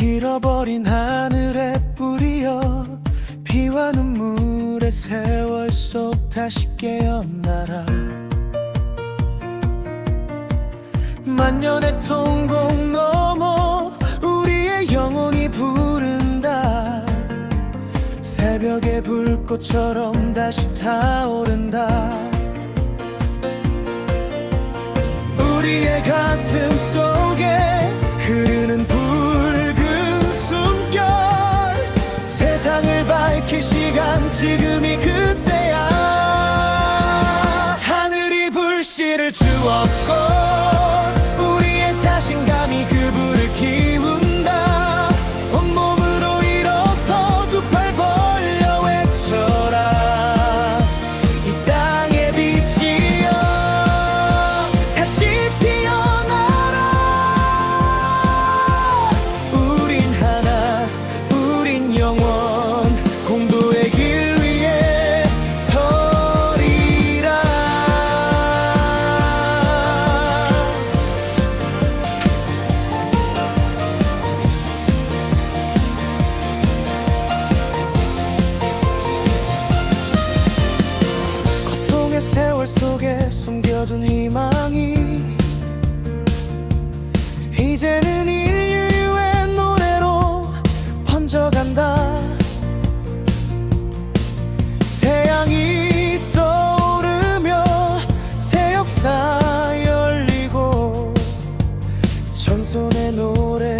잃어버린 하늘에 뿌리어 비와 눈물의 세월 속 다시 깨어나라. 만년의 통곡 넘어 우리의 영혼이 부른다. 새벽의 불꽃처럼 다시 타오른다. 우리의 가슴 속 불 속에 숨겨둔 희망이 이제는 인류의 노래로 번져간다. 태양이 떠오르며 새 역사 열리고 전손의 노래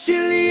다 진리의